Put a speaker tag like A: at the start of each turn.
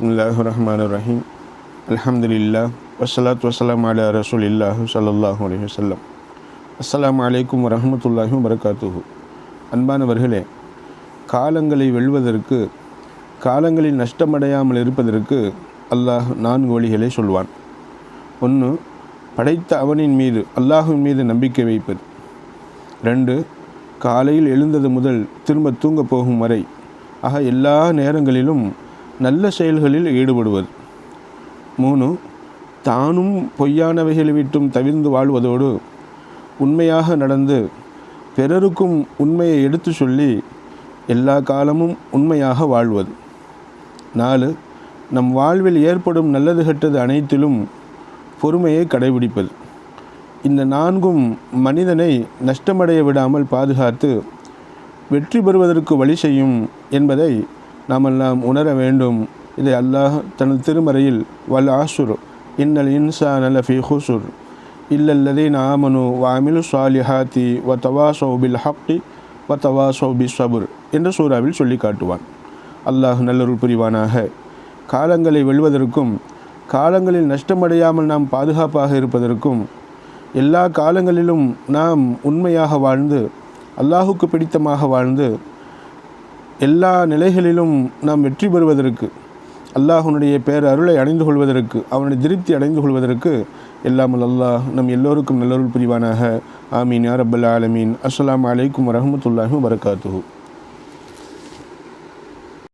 A: பிஸ்மில்லாஹ் ரஹ்மான் ரஹீம் அல்ஹம்துலில்லா வசலாத் வசலாம் அலா ரசூலில்லாஹு சல்லாஹூ அலி வஸல்லம் அஸ்லாம் அலைக்கும் வரஹ்மத்துல்லாஹி வரகாத்துஹு அன்பானவர்களே காலங்களை வெல்வதற்கு காலங்களில் நஷ்டமடையாமல் இருப்பதற்கு அல்லாஹ் நான்கு வழிகளை சொல்வான். ஒன்று படைத்த அவனின் மீது அல்லாஹுவின் மீது நம்பிக்கை வைப்பது. ரெண்டு காலையில் எழுந்தது முதல் திரும்ப தூங்க போகும் வரை ஆக எல்லா நேரங்களிலும் நல்ல செயல்களில் ஈடுபடுவது மூணு தானும் பொய்யானவைகளை விட்டும் தவிர்ந்து வாழ்வதோடு உண்மையாக நடந்து பிறருக்கும் உண்மையை எடுத்து சொல்லி எல்லா காலமும் உண்மையாக வாழ்வது. நாலு நம் வாழ்வில் ஏற்படும் நல்லது கெட்டது அனைத்திலும் பொறுமையை கடைபிடிப்பது. இந்த நான்கும் மனிதனை நஷ்டமடைய விடாமல் பாதுகாத்து வெற்றி பெறுவதற்கு வழி செய்யும் என்பதை நாமெல்லாம் உணர வேண்டும். இதை அல்லாஹ் தனது திருமறையில் வல் ஆசுர் இன்னல் இன்சான் ஃபி ஹுசுர் இல்லல்லதீன் ஆமனு வாமிலு சாலிஹாத்தி வ தவாசோ பில் ஹக்கி வ தவாசோ பி சபுர் என்ற சூறாவில் சொல்லி காட்டுவான். அல்லாஹ் நல்லருள் புரிவானாக. காலங்களை வெல்வதற்கும் காலங்களில் நஷ்டமடையாமல் நாம் பாதுகாப்பாக இருப்பதற்கும் எல்லா காலங்களிலும் நாம் உண்மையாக வாழ்ந்து அல்லாஹுக்கு பிடித்தமாக வாழ்ந்து எல்லா நிலைகளிலும் நாம் வெற்றி பெறுவதற்கு அல்லாஹுனுடைய பேர் அருளை அடைந்து கொள்வதற்கு அவனுடைய திருப்தி அடைந்து கொள்வதற்கு எல்லாமல் அல்லாஹ் நம் எல்லோருக்கும் நல்லொருள் புரிவானாக. ஆமீன். யார் ரப்பல் ஆலமீன். அஸ்லாம் அலைக்கும் வரமத்துல்லாஹி வபரகாத்துஹு.